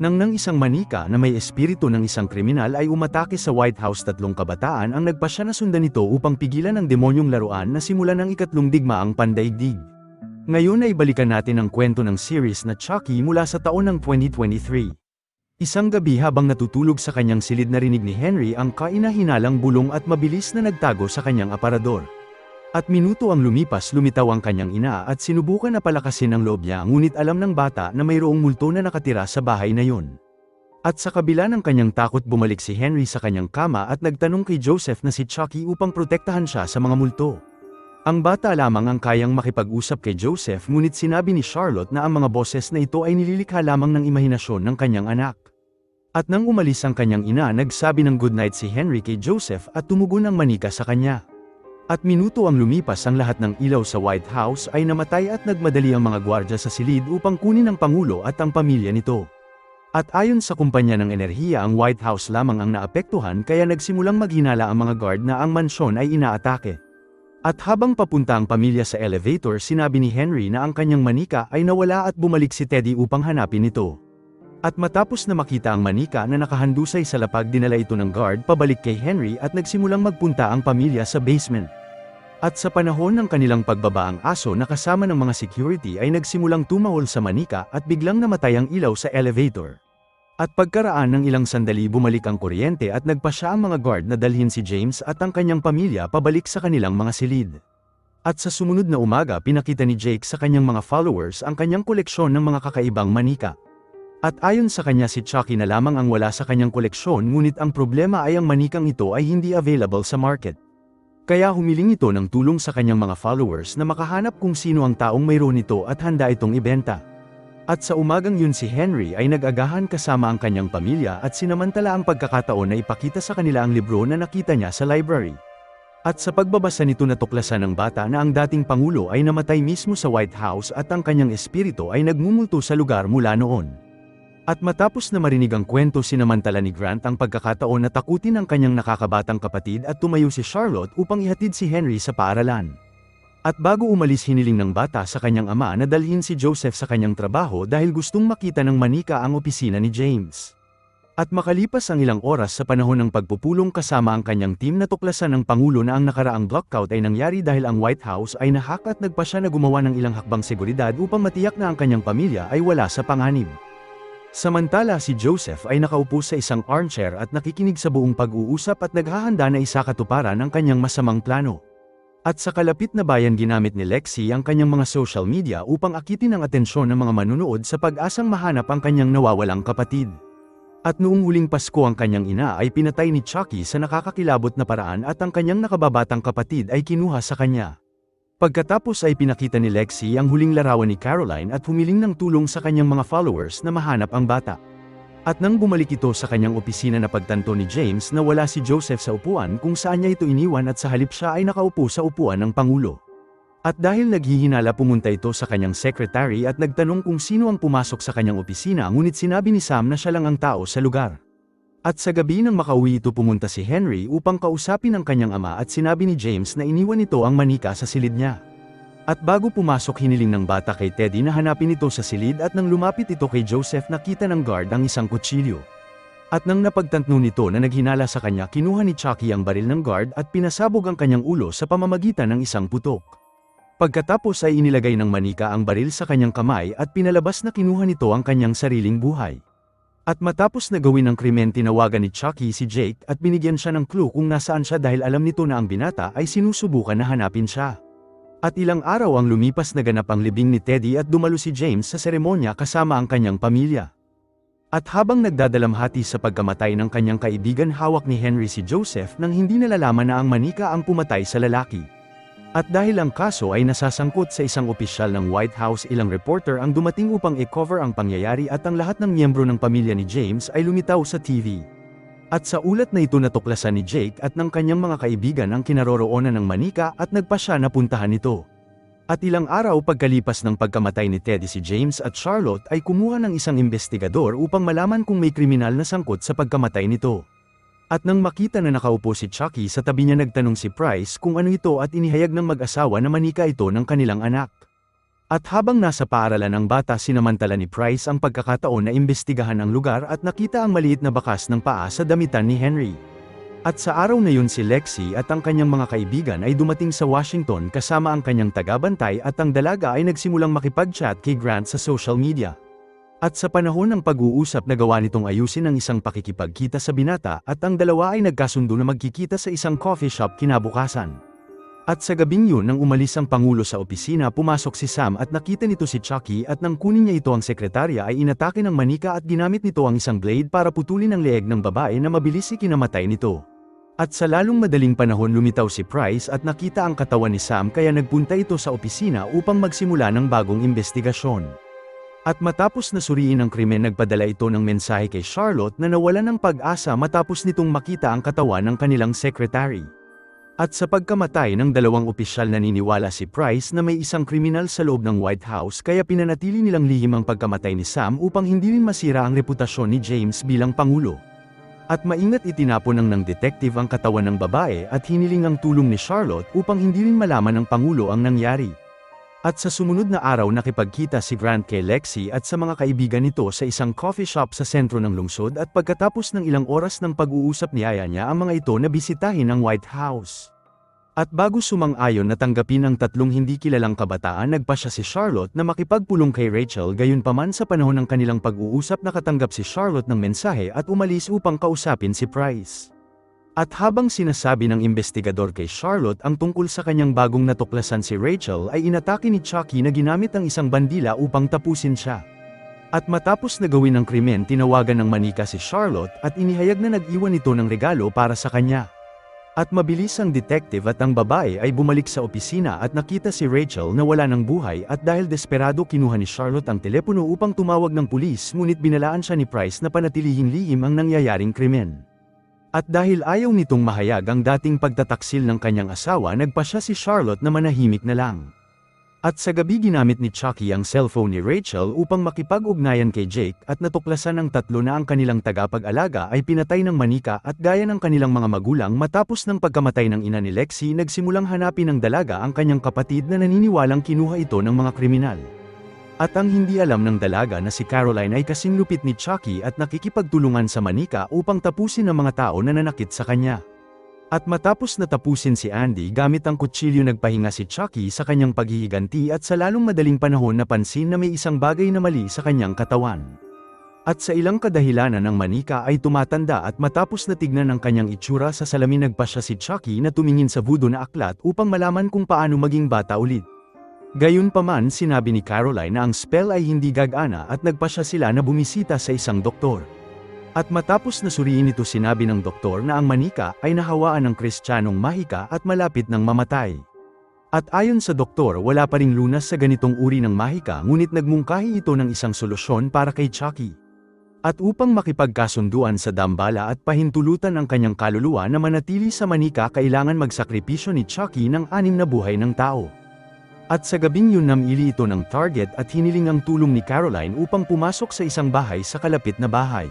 Nang nang isang manika na may espiritu ng isang kriminal ay umatake sa White House tatlong kabataan ang nagpasya na sundan nito upang pigilan ang demonyong laruan na simulan ng ikatlong digmaang pandaigdig. Ngayon ay balikan natin ang kwento ng series na Chucky mula sa taon ng 2023. Isang gabi habang natutulog sa kanyang silid narinig ni Henry ang kainahinalang bulong at mabilis na nagtago sa kanyang aparador. At minuto ang lumipas lumitaw ang kanyang ina at sinubukan na palakasin ang loob niya ngunit alam ng bata na mayroong multo na nakatira sa bahay na yun. At sa kabila ng kanyang takot bumalik si Henry sa kanyang kama at nagtanong kay Joseph na si Chucky upang protektahan siya sa mga multo. Ang bata lamang ang kayang makipag-usap kay Joseph ngunit sinabi ni Charlotte na ang mga boses na ito ay nililikha lamang ng imahinasyon ng kanyang anak. At nang umalis ang kanyang ina nagsabi ng goodnight si Henry kay Joseph at tumugon ang manika sa kanya. At minuto ang lumipas ang lahat ng ilaw sa White House ay namatay at nagmadali ang mga gwardya sa silid upang kunin ang Pangulo at ang pamilya nito. At ayon sa kumpanya ng enerhiya ang White House lamang ang naapektuhan kaya nagsimulang maghinala ang mga guard na ang mansyon ay inaatake. At habang papunta ang pamilya sa elevator sinabi ni Henry na ang kanyang manika ay nawala at bumalik si Teddy upang hanapin ito. At matapos na makita ang manika na nakahandusay sa lapag dinala ito ng guard pabalik kay Henry at nagsimulang magpunta ang pamilya sa basement. At sa panahon ng kanilang pagbaba ang aso na kasama ng mga security ay nagsimulang tumahol sa manika at biglang namatay ang ilaw sa elevator. At pagkaraan ng ilang sandali bumalik ang kuryente at nagpa siya ang mga guard na dalhin si James at ang kanyang pamilya pabalik sa kanilang mga silid. At sa sumunod na umaga pinakita ni Jake sa kanyang mga followers ang kanyang koleksyon ng mga kakaibang manika. At ayon sa kanya si Chucky na lamang ang wala sa kanyang koleksyon ngunit ang problema ay ang manikang ito ay hindi available sa market. Kaya humiling ito ng tulong sa kanyang mga followers na makahanap kung sino ang taong mayroon nito at handa itong ibenta. At sa umagang yun si Henry ay nag-agahan kasama ang kanyang pamilya at sinamantala ang pagkakataon na ipakita sa kanila ang libro na nakita niya sa library. At sa pagbabasa nito natuklasan ng bata na ang dating Pangulo ay namatay mismo sa White House at ang kanyang espiritu ay nagmumulto sa lugar mula noon. At matapos na marinig ang kwento sinamantala ni Grant ang pagkakataon na takutin ang kanyang nakakabatang kapatid at tumayo si Charlotte upang ihatid si Henry sa paaralan. At bago umalis hiniling ng bata sa kanyang ama na dalhin si Joseph sa kanyang trabaho dahil gustong makita ng manika ang opisina ni James. At makalipas ang ilang oras sa panahon ng pagpupulong kasama ang kanyang team natuklasan ng Pangulo na ang nakaraang blockout ay nangyari dahil ang White House ay nahak at nagpa siya na gumawa ng ilang hakbang seguridad upang matiyak na ang kanyang pamilya ay wala sa panganib. Samantala si Joseph ay nakaupo sa isang armchair at nakikinig sa buong pag-uusap at naghahanda na isakatuparan ang kanyang masamang plano. At sa kalapit na bayan ginamit ni Lexi ang kanyang mga social media upang akitin ang atensyon ng mga manunood sa pag-asang mahanap ang kanyang nawawalang kapatid. At noong huling Pasko ang kanyang ina ay pinatay ni Chucky sa nakakakilabot na paraan at ang kanyang nakababatang kapatid ay kinuha sa kanya. Pagkatapos ay pinakita ni Lexi ang huling larawan ni Caroline at humiling ng tulong sa kanyang mga followers na mahanap ang bata. At nang bumalik ito sa kanyang opisina na pagtanto ni James na wala si Joseph sa upuan kung saan niya ito iniwan at sa halip siya ay nakaupo sa upuan ng Pangulo. At dahil naghihinala pumunta ito sa kanyang secretary at nagtanong kung sino ang pumasok sa kanyang opisina ngunit sinabi ni Sam na siya lang ang tao sa lugar. At sa gabi nang makauwi ito pumunta si Henry upang kausapin ang kanyang ama at sinabi ni James na iniwan ito ang manika sa silid niya. At bago pumasok hiniling ng bata kay Teddy na hanapin ito sa silid at nang lumapit ito kay Joseph nakita ng guard ang isang kutsilyo. At nang napagtantno nito na naghinala sa kanya kinuha ni Chucky ang baril ng guard at pinasabog ang kanyang ulo sa pamamagitan ng isang putok. Pagkatapos ay inilagay ng manika ang baril sa kanyang kamay at pinalabas na kinuha nito ang kanyang sariling buhay. At matapos na gawin ang krimen tinawagan ni Chucky si Jake at binigyan siya ng clue kung nasaan siya dahil alam nito na ang binata ay sinusubukan na hanapin siya. At ilang araw ang lumipas na ganap ang libing ni Teddy at dumalo si James sa seremonya kasama ang kanyang pamilya. At habang nagdadalamhati sa pagkamatay ng kanyang kaibigan hawak ni Henry si Joseph nang hindi nalalaman na ang manika ang pumatay sa lalaki. At dahil ang kaso ay nasasangkot sa isang opisyal ng White House ilang reporter ang dumating upang i-cover ang pangyayari at ang lahat ng miyembro ng pamilya ni James ay lumitaw sa TV. At sa ulat na ito natuklasan ni Jake at ng kanyang mga kaibigan ang kinaroroonan ng manika at nagpa siya na puntahan ito. At ilang araw pagkalipas ng pagkamatay ni Teddy si James at Charlotte ay kumuha ng isang investigador upang malaman kung may kriminal na sangkot sa pagkamatay nito. At nang makita na nakaupo si Chucky sa tabi niya nagtanong si Price kung ano ito at inihayag ng mag-asawa na manika ito ng kanilang anak. At habang nasa paaralan ang bata sinamantala ni Price ang pagkakataon na imbestigahan ang lugar at nakita ang maliit na bakas ng paa sa damitan ni Henry. At sa araw na yun si Lexi at ang kanyang mga kaibigan ay dumating sa Washington kasama ang kanyang tagabantay at ang dalaga ay nagsimulang makipag-chat kay Grant sa social media. At sa panahon ng pag-uusap nagawa nitong ayusin ang isang pakikipagkita sa binata at ang dalawa ay nagkasundo na magkikita sa isang coffee shop kinabukasan. At sa gabing yun nang umalis ang Pangulo sa opisina pumasok si Sam at nakita nito si Chucky at nang kunin niya ito ang sekretarya ay inatake ng manika at ginamit nito ang isang blade para putulin ang leeg ng babae na mabilis ikinamatay nito. At sa lalong madaling panahon lumitaw si Price at nakita ang katawan ni Sam kaya nagpunta ito sa opisina upang magsimula ng bagong investigasyon. At matapos na suriin ang krimen nagpadala ito ng mensahe kay Charlotte na nawala ng pag-asa matapos nitong makita ang katawan ng kanilang secretary. At sa pagkamatay ng dalawang opisyal naniniwala si Price na may isang kriminal sa loob ng White House kaya pinanatili nilang lihim ang pagkamatay ni Sam upang hindi rin masira ang reputasyon ni James bilang Pangulo. At maingat itinapon ng ng detective ang katawan ng babae at hiniling ang tulong ni Charlotte upang hindi rin malaman ng Pangulo ang nangyari. At sa sumunod na araw nakipagkita si Grant kay Lexi at sa mga kaibigan nito sa isang coffee shop sa sentro ng lungsod at pagkatapos ng ilang oras ng pag-uusap niyaya niya ang mga ito na bisitahin ang White House. At bago sumang-ayon na tanggapin ang tatlong hindi kilalang kabataan nagpa siya si Charlotte na makipagpulong kay Rachel gayunpaman sa panahon ng kanilang pag-uusap nakatanggap si Charlotte ng mensahe at umalis upang kausapin si Price. At habang sinasabi ng investigador kay Charlotte ang tungkol sa kanyang bagong natuklasan si Rachel ay inatake ni Chucky na ginamit ang isang bandila upang tapusin siya. At matapos na gawin ang krimen tinawagan ng manika si Charlotte at inihayag na nag-iwan ito ng regalo para sa kanya. At mabilis ang detective at ang babae ay bumalik sa opisina at nakita si Rachel na wala ng buhay at dahil desperado kinuha ni Charlotte ang telepono upang tumawag ng pulis ngunit binalaan siya ni Price na panatilihing lihim ang nangyayaring krimen. At dahil ayaw nitong mahayag ang dating pagtataksil ng kanyang asawa nagpa siya si Charlotte na manahimik na lang. At sa gabi ginamit ni Chucky ang cellphone ni Rachel upang makipag-ugnayan kay Jake at natuklasan ng tatlo na ang kanilang tagapag-alaga ay pinatay ng manika at gaya ng kanilang mga magulang matapos ng pagkamatay ng ina ni Lexi nagsimulang hanapin ng dalaga ang kanyang kapatid na naniniwalang kinuha ito ng mga kriminal. At ang hindi alam ng dalaga na si Caroline ay kasing lupit ni Chucky at nakikipagtulungan sa manika upang tapusin ang mga tao na nanakit sa kanya. At matapos na tapusin si Andy gamit ang kutsilyo nagpahinga si Chucky sa kanyang paghihiganti at sa lalong madaling panahon napansin na may isang bagay na mali sa kanyang katawan. At sa ilang kadahilanan ng manika ay tumatanda at matapos na tignan ang kanyang itsura sa salamin nagpa siya si Chucky na tumingin sa voodoo na aklat upang malaman kung paano maging bata ulit. Gayunpaman sinabi ni Caroline na ang spell ay hindi gagana at nagpa siya sila na bumisita sa isang doktor. At matapos na suriin ito sinabi ng doktor na ang manika ay nahawaan ng kristyanong mahika at malapit ng mamatay. At ayon sa doktor wala pa ring lunas sa ganitong uri ng mahika ngunit nagmungkahi ito ng isang solusyon para kay Chucky. At upang makipagkasunduan sa dambala at pahintulutan ang kanyang kaluluwa na manatili sa manika kailangan magsakripisyo ni Chucky ng anim na buhay ng tao. At sa gabing yun namili ito ng target at hiniling ang tulong ni Caroline upang pumasok sa isang bahay sa kalapit na bahay.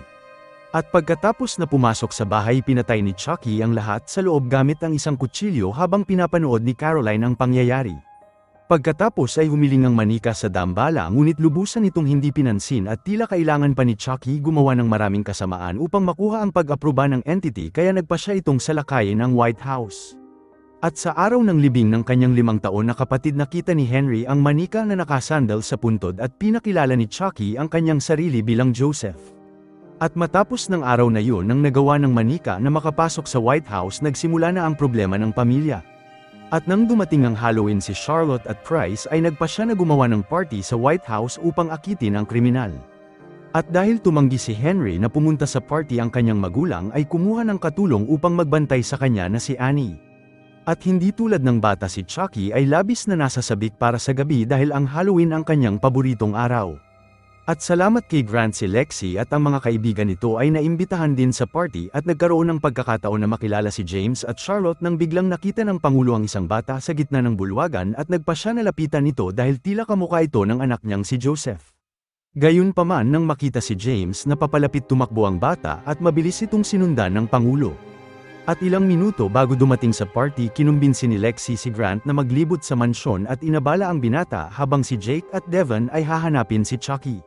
At pagkatapos na pumasok sa bahay pinatay ni Chucky ang lahat sa loob gamit ang isang kutsilyo habang pinapanood ni Caroline ang pangyayari. Pagkatapos ay humiling ang manika sa dambala ngunit lubusan itong hindi pinansin at tila kailangan pa ni Chucky gumawa ng maraming kasamaan upang makuha ang pag-aproba ng entity kaya nagpa siya itong salakayin ng White House. At sa araw ng libing ng kanyang limang taon na kapatid nakita ni Henry ang manika na nakasandal sa puntod at pinakilala ni Chucky ang kanyang sarili bilang Joseph. At matapos ng araw na yun nang nagawa ng manika na makapasok sa White House nagsimula na ang problema ng pamilya. At nang dumating ang Halloween si Charlotte at Price ay nagpa siya na gumawa ng party sa White House upang akitin ang kriminal. At dahil tumanggi si Henry na pumunta sa party ang kanyang magulang ay kumuha ng katulong upang magbantay sa kanya na si Annie. At hindi tulad ng bata si Chucky ay labis na nasasabik para sa gabi dahil ang Halloween ang kanyang paboritong araw. At salamat kay Grant si Lexi at ang mga kaibigan nito ay naimbitahan din sa party at nagkaroon ng pagkakataon na makilala si James at Charlotte nang biglang nakita ng Pangulo ang isang bata sa gitna ng bulwagan at nagpa siya na lapitan nito dahil tila kamukha ito ng anak niyang si Joseph. Gayunpaman nang makita si James na papalapit tumakbo ang bata at mabilis itong sinundan ng Pangulo. At ilang minuto bago dumating sa party kinumbinsi ni Lexi si Grant na maglibot sa mansyon at inabala ang binata habang si Jake at Devon ay hahanapin si Chucky.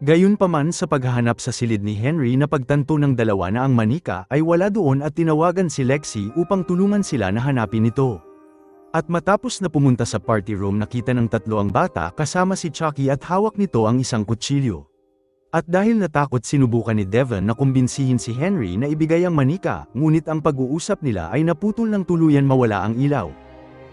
Gayunpaman sa paghahanap sa silid ni Henry na pagtanto ng dalawa na ang manika ay wala doon at tinawagan si Lexi upang tulungan sila na hanapin ito. At matapos na pumunta sa party room nakita ng tatlo ang bata kasama si Chucky at hawak nito ang isang kutsilyo. At dahil natakot sinubukan ni Devon na kumbinsihin si Henry na ibigay ang manika, ngunit ang pag-uusap nila ay naputol ng tuluyan mawala ang ilaw.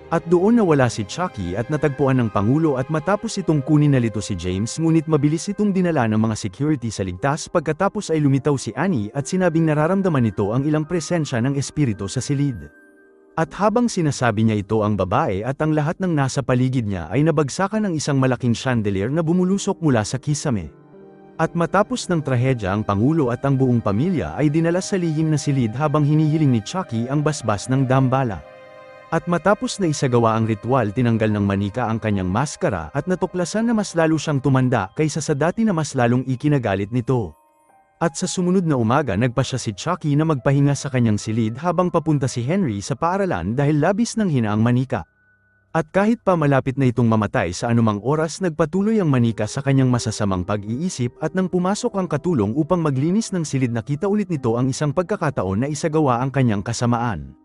At doon nawala si Chucky at natagpuan ng Pangulo at matapos itong kunin nalito si James ngunit mabilis itong dinala ng mga security sa ligtas pagkatapos ay lumitaw si Annie at sinabing nararamdaman nito ang ilang presensya ng espiritu sa silid. At habang sinasabi niya ito ang babae at ang lahat ng nasa paligid niya ay nabagsakan ng isang malaking chandelier na bumulusok mula sa kisame. At matapos ng trahedya ang Pangulo at ang buong pamilya ay dinala sa lihim na silid habang hinihiling ni Chucky ang basbas ng dambala. At matapos na isagawa ang ritual tinanggal ng manika ang kanyang maskara at natuklasan na mas lalo siyang tumanda kaysa sa dati na mas lalong ikinagalit nito. At sa sumunod na umaga nagpa siya si Chucky na magpahinga sa kanyang silid habang papunta si Henry sa paaralan dahil labis ng hina ang manika. At kahit pa malapit na itong mamatay sa anumang oras nagpatuloy ang manika sa kanyang masasamang pag-iisip at nang pumasok ang katulong upang maglinis ng silid nakita ulit nito ang isang pagkakataon na isagawa ang kanyang kasamaan.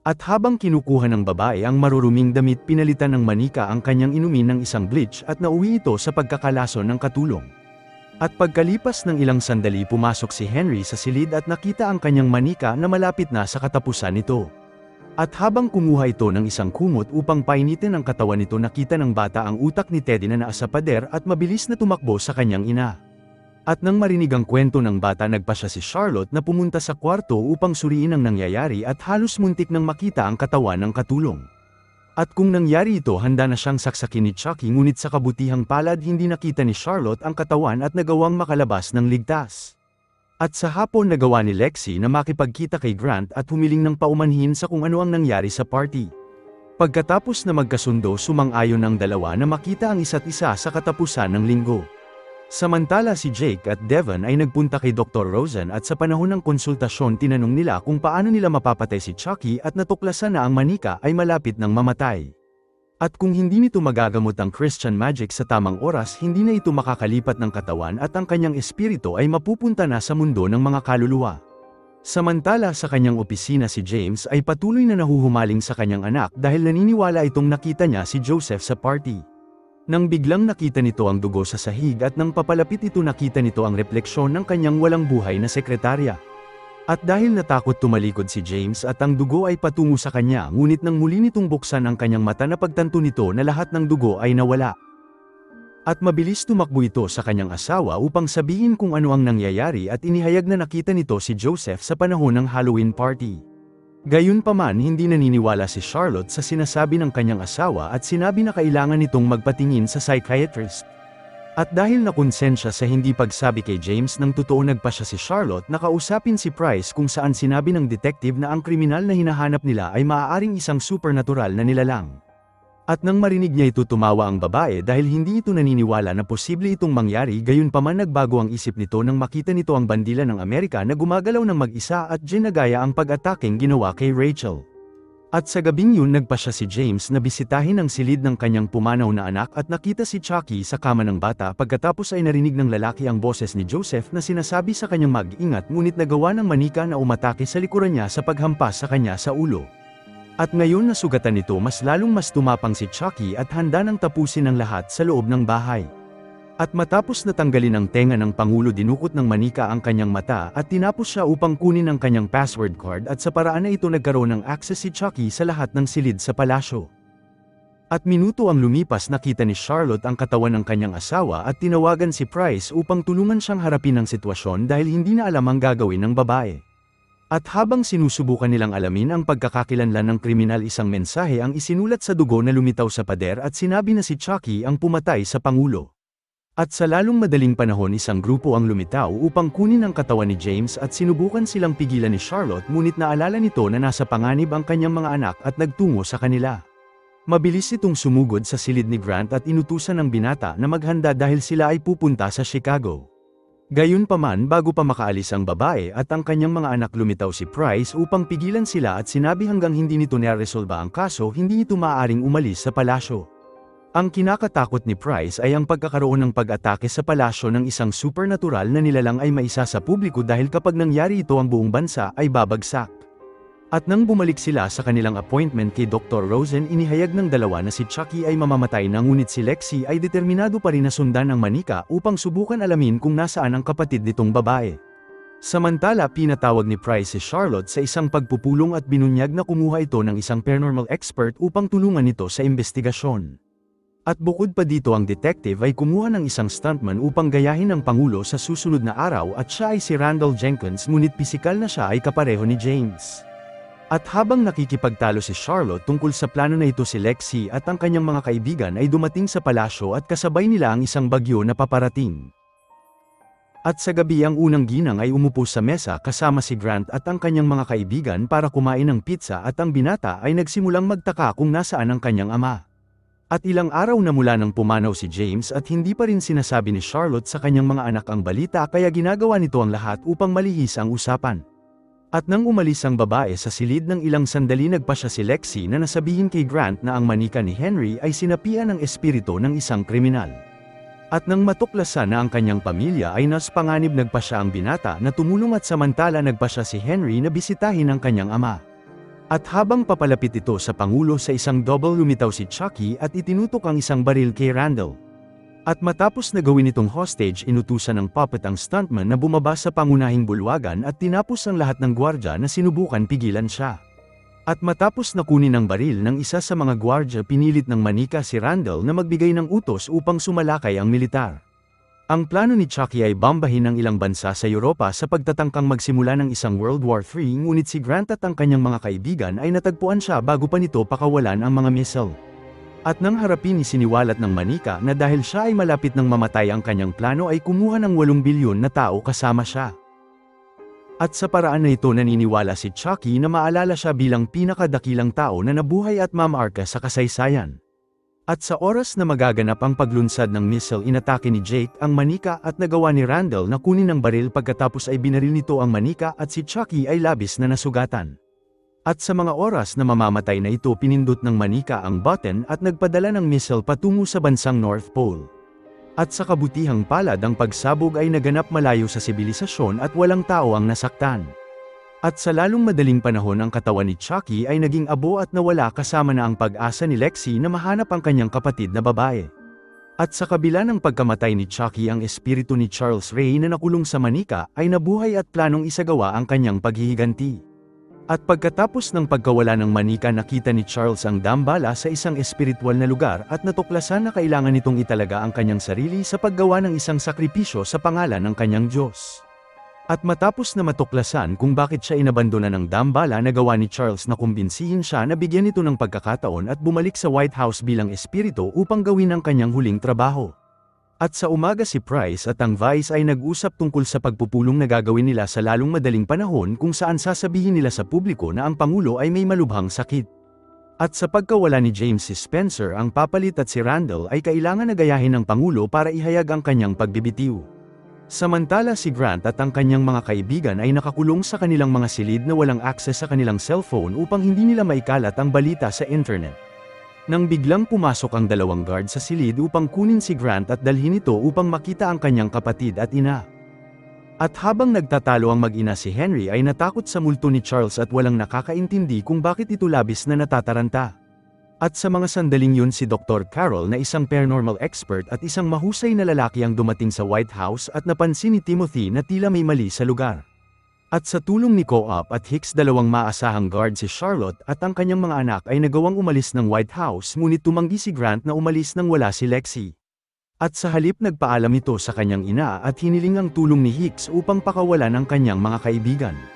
At habang kinukuha ng babae ang maruruming damit pinalitan ng manika ang kanyang inumin ng isang bleach at nauwi ito sa pagkakalason ng katulong. At pagkalipas ng ilang sandali pumasok si Henry sa silid at nakita ang kanyang manika na malapit na sa katapusan nito. At habang kumuha ito ng isang kumot upang painitin ang katawan nito nakita ng bata ang utak ni Teddy na nasa pader at mabilis na tumakbo sa kanyang ina. At nang marinig ang kwento ng bata nagpa siya si Charlotte na pumunta sa kwarto upang suriin ang nangyayari at halos muntik nang makita ang katawan ng katulong. At kung nangyari ito handa na siyang saksakin ni Chucky ngunit sa kabutihang palad hindi nakita ni Charlotte ang katawan at nagawang makalabas ng ligtas. At sa hapon nagawa ni Lexi na makipagkita kay Grant at humiling ng paumanhin sa kung ano ang nangyari sa party. Pagkatapos na magkasundo sumang-ayon ng dalawa na makita ang isa't isa sa katapusan ng linggo. Samantala si Jake at Devon ay nagpunta kay Dr. Rosen at sa panahon ng konsultasyon tinanong nila kung paano nila mapapatay si Chucky at natuklasan na ang manika ay malapit ng mamatay. At kung hindi nito magagamot ang Christian magic sa tamang oras hindi na ito makakalipat ng katawan at ang kanyang espiritu ay mapupunta na sa mundo ng mga kaluluwa. Samantala sa kanyang opisina si James ay patuloy na nahuhumaling sa kanyang anak dahil naniniwala itong nakita niya si Joseph sa party. Nang biglang nakita nito ang dugo sa sahig at nang papalapit ito nakita nito ang refleksyon ng kanyang walang buhay na sekretarya. At dahil natakot tumalikod si James at ang dugo ay patungo sa kanya ngunit nang muli nitong buksan ang kanyang mata na pagtanto nito na lahat ng dugo ay nawala. At mabilis tumakbo ito sa kanyang asawa upang sabihin kung ano ang nangyayari at inihayag na nakita nito si Joseph sa panahon ng Halloween party. Gayunpaman hindi naniniwala si Charlotte sa sinasabi ng kanyang asawa at sinabi na kailangan nitong magpatingin sa psychiatrist. At dahil nakonsensya sa hindi pagsabi kay James nang totoo nagpa siya si Charlotte na kausapin si Price kung saan sinabi ng detective na ang kriminal na hinahanap nila ay maaaring isang supernatural na nilalang. At nang marinig niya ito tumawa ang babae dahil hindi ito naniniwala na posible itong mangyari gayunpaman nagbago ang isip nito nang makita nito ang bandila ng Amerika na gumagalaw ng mag-isa at ginagaya ang pag-ataking ginawa kay Rachel. At sa gabing yun nagpa siya si James na bisitahin ang silid ng kanyang pumanaw na anak at nakita si Chucky sa kama ng bata pagkatapos ay narinig ng lalaki ang boses ni Joseph na sinasabi sa kanyang mag-ingat ngunit nagawa ng manika na umatake sa likuran niya sa paghampas sa kanya sa ulo. At ngayon nasugatan nito mas lalong mas tumapang si Chucky at handa nang tapusin ang lahat sa loob ng bahay. At matapos natanggalin ang tenga ng Pangulo dinukot ng manika ang kanyang mata at tinapos siya upang kunin ang kanyang password card at sa paraan na ito nagkaroon ng access si Chucky sa lahat ng silid sa palasyo. At minuto ang lumipas nakita ni Charlotte ang katawan ng kanyang asawa at tinawagan si Price upang tulungan siyang harapin ang sitwasyon dahil hindi na alam ang gagawin ng babae. At habang sinusubukan nilang alamin ang pagkakakilanlan ng kriminal isang mensahe ang isinulat sa dugo na lumitaw sa pader at sinabi na si Chucky ang pumatay sa Pangulo. At sa lalong madaling panahon isang grupo ang lumitaw upang kunin ang katawan ni James at sinubukan silang pigilan ni Charlotte ngunit naalala nito na nasa panganib ang kanyang mga anak at nagtungo sa kanila. Mabilis itong sumugod sa silid ni Grant at inutusan ng binata na maghanda dahil sila ay pupunta sa Chicago. Gayunpaman bago pa makaalis ang babae at ang kanyang mga anak lumitaw si Price upang pigilan sila at sinabi hanggang hindi nito naresolba ang kaso hindi ito maaaring umalis sa palasyo. Ang kinakatakot ni Price ay ang pagkakaroon ng pag-atake sa palasyo ng isang supernatural na nilalang ay maisa sa publiko dahil kapag nangyari ito ang buong bansa ay babagsak. At nang bumalik sila sa kanilang appointment kay Dr. Rosen inihayag ng dalawa na si Chucky ay mamamatay na ngunit si Lexi ay determinado pa rin na sundan ang manika upang subukan alamin kung nasaan ang kapatid nitong babae. Samantala pinatawag ni Price si Charlotte sa isang pagpupulong at binunyag na kumuha ito ng isang paranormal expert upang tulungan ito sa investigasyon. At bukod pa dito ang detective ay kumuha ng isang stuntman upang gayahin ang Pangulo sa susunod na araw at siya ay si Randall Jenkins ngunit pisikal na siya ay kapareho ni James. At habang nakikipagtalo si Charlotte tungkol sa plano na ito si Lexi at ang kanyang mga kaibigan ay dumating sa palasyo at kasabay nila ang isang bagyo na paparating. At sa gabi ang unang ginang ay umupo sa mesa kasama si Grant at ang kanyang mga kaibigan para kumain ng pizza at ang binata ay nagsimulang magtaka kung nasaan ang kanyang ama. At ilang araw na mula nang pumanaw si James at hindi pa rin sinasabi ni Charlotte sa kanyang mga anak ang balita kaya ginagawa nito ang lahat upang malihis ang usapan. At nang umalis ang babae sa silid ng ilang sandali nagpa siya si Lexi na nasabihin kay Grant na ang manika ni Henry ay sinapian ng espiritu ng isang kriminal. At nang matuklasan na ang kanyang pamilya ay nas panganib nagpa siya ang binata na tumulong at samantala nagpa siya si Henry na bisitahin ang kanyang ama. At habang papalapit ito sa Pangulo sa isang double lumitaw si Chucky at itinutok ang isang baril kay Randall. At matapos na gawin itong hostage inutusan ng puppet ang stuntman na bumaba sa pangunahing bulwagan at tinapos ang lahat ng gwardya na sinubukan pigilan siya. At matapos na kunin ang baril ng isa sa mga gwardya pinilit ng manika si Randall na magbigay ng utos upang sumalakay ang militar. Ang plano ni Chucky ay bambahin ng ilang bansa sa Europa sa pagtatangkang magsimula ng isang World War III ngunit si Grant at ang kanyang mga kaibigan ay natagpuan siya bago pa nito pakawalan ang mga missile. At nang harapin ni siniwalat ng manika na dahil siya ay malapit ng mamatay ang kanyang plano ay kumuha ng 8 bilyon na tao kasama siya. At sa paraan na ito naniniwala si Chucky na maalala siya bilang pinakadakilang tao na nabuhay at mamarka sa kasaysayan. At sa oras na magaganap ang paglunsad ng missile inatake ni Jake ang manika at nagawa ni Randall na kunin ang baril pagkatapos ay binaril nito ang manika at si Chucky ay labis na nasugatan. At sa mga oras na mamamatay na ito pinindot ng manika ang button at nagpadala ng missile patungo sa bansang North Pole. At sa kabutihang palad ang pagsabog ay naganap malayo sa sibilisasyon at walang tao ang nasaktan. At sa lalong madaling panahon ang katawan ni Chucky ay naging abo at nawala kasama na ang pag-asa ni Lexi na mahanap ang kanyang kapatid na babae. At sa kabila ng pagkamatay ni Chucky ang espiritu ni Charles Ray na nakulong sa manika ay nabuhay at planong isagawa ang kanyang paghihiganti. At pagkatapos ng pagkawala ng manika nakita ni Charles ang dambala sa isang espiritual na lugar at natuklasan na kailangan nitong italaga ang kanyang sarili sa paggawa ng isang sakripisyo sa pangalan ng kanyang Diyos. At matapos na matuklasan kung bakit siya inabandona ng dambala nagawa ni Charles na kumbinsihin siya na bigyan ito ng pagkakataon at bumalik sa White House bilang espiritu upang gawin ang kanyang huling trabaho. At sa umaga si Price at ang Vice ay nag-usap tungkol sa pagpupulong na gagawin nila sa lalong madaling panahon kung saan sasabihin nila sa publiko na ang Pangulo ay may malubhang sakit. At sa pagkawala ni James si Spencer ang papalit at si Randall ay kailangan na gayahin ng Pangulo para ihayag ang kanyang pagbibitiw. Samantala si Grant at ang kanyang mga kaibigan ay nakakulong sa kanilang mga silid na walang access sa kanilang cellphone upang hindi nila maikalat ang balita sa internet. Nang biglang pumasok ang dalawang guard sa silid upang kunin si Grant at dalhin ito upang makita ang kanyang kapatid at ina. At habang nagtatalo ang mag-ina si Henry ay natakot sa multo ni Charles at walang nakakaintindi kung bakit ito labis na natataranta. At sa mga sandaling yun si Dr. Carol na isang paranormal expert at isang mahusay na lalaki ang dumating sa White House at napansin ni Timothy na tila may mali sa lugar. At sa tulong ni Co-op at Hicks dalawang maasahang guard si Charlotte at ang kanyang mga anak ay nagawang umalis ng White House ngunit tumanggi si Grant na umalis nang wala si Lexi. At sa halip nagpaalam ito sa kanyang ina at hiniling ang tulong ni Hicks upang pakawalan ang kanyang mga kaibigan.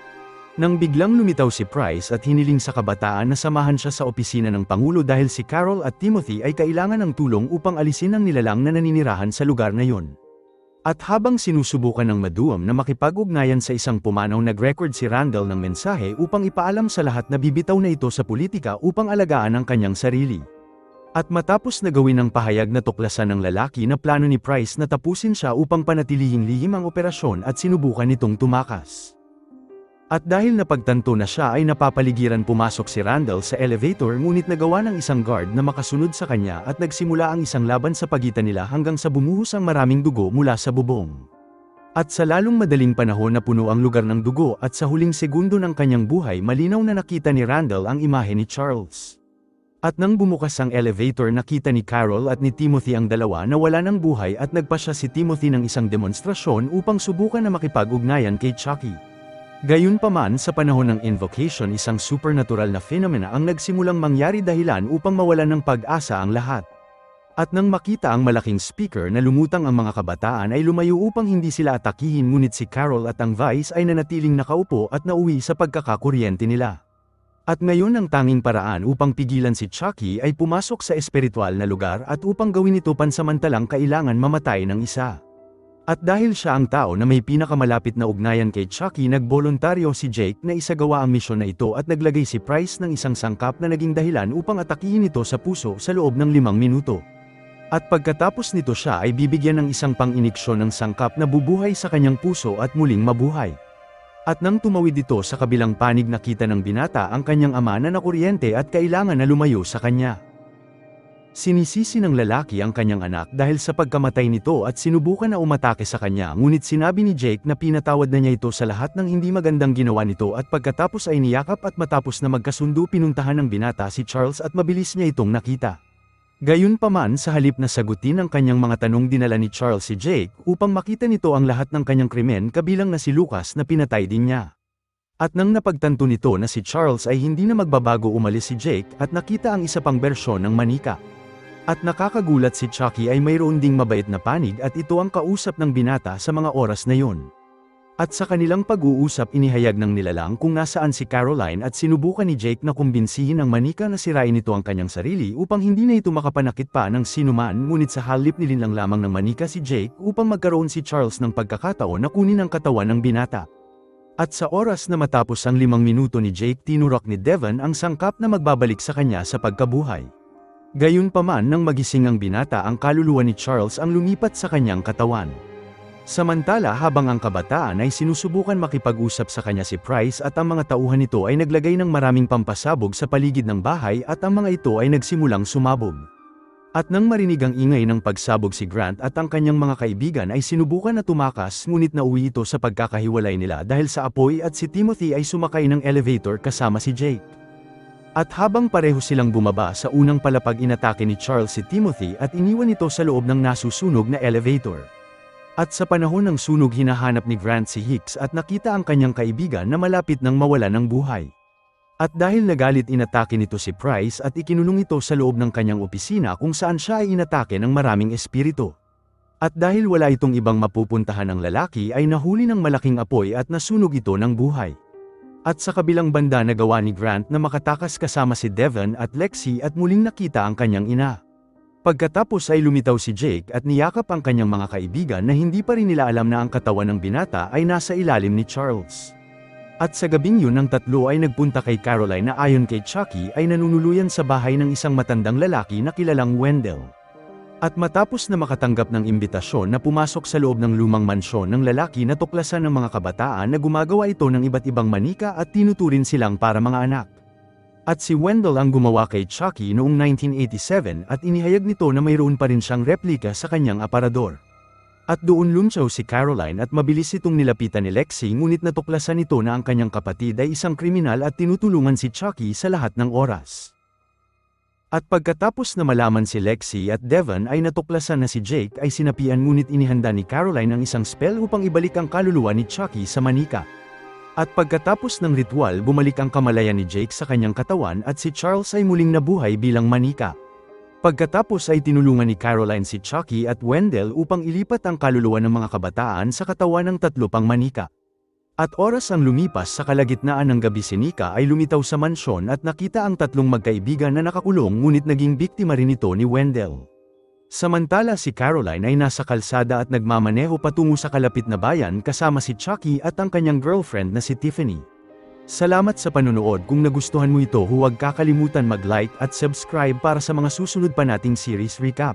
Nang biglang lumitaw si Price at hiniling sa kabataan na samahan siya sa opisina ng Pangulo dahil si Carol at Timothy ay kailangan ng tulong upang alisin ang nilalang na naninirahan sa lugar na yun. At habang sinusubukan ng maduam na makipag-ugnayan sa isang pumanaw nag-record si Randall ng mensahe upang ipaalam sa lahat na bibitaw na ito sa politika upang alagaan ang kanyang sarili. At matapos na gawin ang pahayag na tuklasan ng lalaki na plano ni Price na tapusin siya upang panatilihing lihim ang operasyon at sinubukan nitong tumakas. At dahil napagtanto na siya ay napapaligiran pumasok si Randall sa elevator ngunit nagawa ng isang guard na makasunod sa kanya at nagsimula ang isang laban sa pagitan nila hanggang sa bumuhos ang maraming dugo mula sa bubong. At sa lalong madaling panahon na puno ang lugar ng dugo at sa huling segundo ng kanyang buhay malinaw na nakita ni Randall ang imahe ni Charles. At nang bumukas ang elevator nakita ni Carol at ni Timothy ang dalawa na wala ng buhay at nagpa siya si Timothy ng isang demonstrasyon upang subukan na makipag-ugnayan kay Chucky. Gayunpaman sa panahon ng invocation isang supernatural na phenomena ang nagsimulang mangyari dahilan upang mawalan ng pag-asa ang lahat. At nang makita ang malaking speaker na lumutang ang mga kabataan ay lumayo upang hindi sila atakihin ngunit si Carol at ang Vice ay nanatiling nakaupo at nauwi sa pagkakakuryente nila. At ngayon ang tanging paraan upang pigilan si Chucky ay pumasok sa espiritual na lugar at upang gawin ito pansamantalang kailangan mamatay ng isa. At dahil siya ang tao na may pinakamalapit na ugnayan kay Chucky nagboluntaryo si Jake na isagawa ang misyon na ito at naglagay si Price ng isang sangkap na naging dahilan upang atakihin ito sa puso sa loob ng limang minuto. At pagkatapos nito siya ay bibigyan ng isang pang-iniksyon ng sangkap na bubuhay sa kanyang puso at muling mabuhay. At nang tumawid ito sa kabilang panig nakita ng binata ang kanyang ama na nakuryente at kailangan na lumayo sa kanya. Sinisisi ng lalaki ang kanyang anak dahil sa pagkamatay nito at sinubukan na umatake sa kanya ngunit sinabi ni Jake na pinatawad na niya ito sa lahat ng hindi magandang ginawa nito at pagkatapos ay niyakap at matapos na magkasundo pinuntahan ng binata si Charles at mabilis niya itong nakita. Gayunpaman sa halip na sagutin ang kanyang mga tanong dinala ni Charles si Jake upang makita nito ang lahat ng kanyang krimen kabilang na si Lucas na pinatay din niya. At nang napagtanto nito na si Charles ay hindi na magbabago umalis si Jake at nakita ang isa pang bersyon ng manika. At nakakagulat si Chucky ay mayroon ding mabait na panig at ito ang kausap ng binata sa mga oras na yon. At sa kanilang pag-uusap inihayag ng nilalang kung nasaan si Caroline at sinubukan ni Jake na kumbinsihin ang manika na sirain nito ang kanyang sarili upang hindi na ito makapanakit pa ng sinuman ngunit sa halip nilinlang lamang ng manika si Jake upang magkaroon si Charles ng pagkakataon na kunin ang katawan ng binata. At sa oras na matapos ang limang minuto ni Jake tinurok ni Devon ang sangkap na magbabalik sa kanya sa pagkabuhay. Gayunpaman nang magising ang binata ang kaluluwa ni Charles ang lumipat sa kanyang katawan. Samantala habang ang kabataan ay sinusubukan makipag-usap sa kanya si Price at ang mga tauhan nito ay naglagay ng maraming pampasabog sa paligid ng bahay at ang mga ito ay nagsimulang sumabog. At nang marinig ang ingay ng pagsabog si Grant at ang kanyang mga kaibigan ay sinubukan na tumakas ngunit nauwi ito sa pagkakahiwalay nila dahil sa apoy at si Timothy ay sumakay ng elevator kasama si Jake. At habang pareho silang bumaba sa unang palapag inatake ni Charles si Timothy at iniwan ito sa loob ng nasusunog na elevator. At sa panahon ng sunog hinahanap ni Grant si Hicks at nakita ang kanyang kaibigan na malapit nang mawala ng buhay. At dahil nagalit inatake nito si Price at ikinulong ito sa loob ng kanyang opisina kung saan siya ay inatake ng maraming espiritu. At dahil wala itong ibang mapupuntahan ng lalaki ay nahuli ng malaking apoy at nasunog ito ng buhay. At sa kabilang banda nagawa ni Grant na makatakas kasama si Devon at Lexi at muling nakita ang kanyang ina. Pagkatapos ay lumitaw si Jake at niyakap ang kanyang mga kaibigan na hindi pa rin nila alam na ang katawan ng binata ay nasa ilalim ni Charles. At sa gabing yun ang tatlo ay nagpunta kay Caroline na ayon kay Chucky ay nanunuluyan sa bahay ng isang matandang lalaki na kilalang Wendell. At matapos na makatanggap ng imbitasyon na pumasok sa loob ng lumang mansyon ng lalaki na tuklasan ng mga kabataan na gumagawa ito ng iba't ibang manika at tinuturin silang para mga anak. At si Wendell ang gumawa kay Chucky noong 1987 at inihayag nito na mayroon pa rin siyang replika sa kanyang aparador. At doon lumsaw si Caroline at mabilis itong nilapitan ni Lexi ngunit natuklasan nito na ang kanyang kapatid ay isang kriminal at tinutulungan si Chucky sa lahat ng oras. At pagkatapos na malaman si Lexi at Devon ay natuklasan na si Jake ay sinapian ngunit inihanda ni Caroline ang isang spell upang ibalik ang kaluluwa ni Chucky sa manika. At pagkatapos ng ritual bumalik ang kamalayan ni Jake sa kanyang katawan at si Charles ay muling nabuhay bilang manika. Pagkatapos ay tinulungan ni Caroline si Chucky at Wendell upang ilipat ang kaluluwa ng mga kabataan sa katawan ng tatlo pang manika. At oras ang lumipas sa kalagitnaan ng gabi si Nika ay lumitaw sa mansyon at nakita ang tatlong magkaibigan na nakakulong ngunit naging biktima rin ito ni Wendell. Samantala si Caroline ay nasa kalsada at nagmamaneho patungo sa kalapit na bayan kasama si Chucky at ang kanyang girlfriend na si Tiffany. Salamat sa panunood kung nagustuhan mo ito huwag kakalimutan mag-like at subscribe para sa mga susunod pa nating series recap.